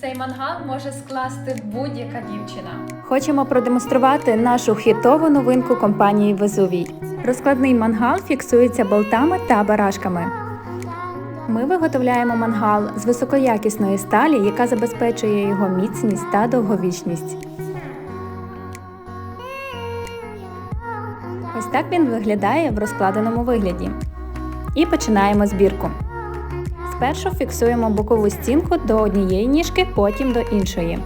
Цей мангал може скласти будь-яка дівчина. Хочемо продемонструвати нашу хітову новинку компанії Везувій. Розкладний мангал фіксується болтами та барашками. Ми виготовляємо мангал з високоякісної сталі, яка забезпечує його міцність та довговічність. Ось так він виглядає в розкладеному вигляді. І починаємо збірку. Спершу фіксуємо бокову стінку до однієї ніжки, потім до іншої.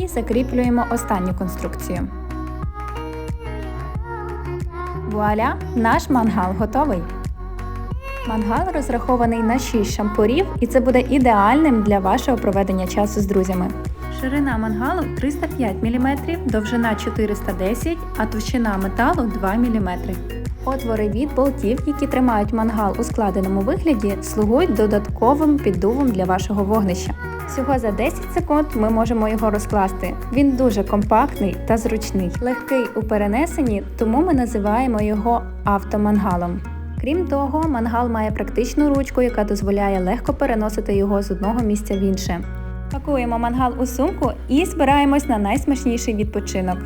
І закріплюємо останню конструкцію. Вуаля! Наш мангал готовий. Мангал розрахований на 6 шампурів, і це буде ідеальним для вашого проведення часу з друзями. Ширина мангалу 305 мм, довжина 410 а товщина металу 2 мм. Отвори від болтів, які тримають мангал у складеному вигляді, слугують додатковим піддувом для вашого вогнища. Всього за 10 секунд ми можемо його розкласти. Він дуже компактний та зручний, легкий у перенесенні, тому ми називаємо його автомангалом. Крім того, мангал має практичну ручку, яка дозволяє легко переносити його з одного місця в інше. Пакуємо мангал у сумку і збираємось на найсмачніший відпочинок.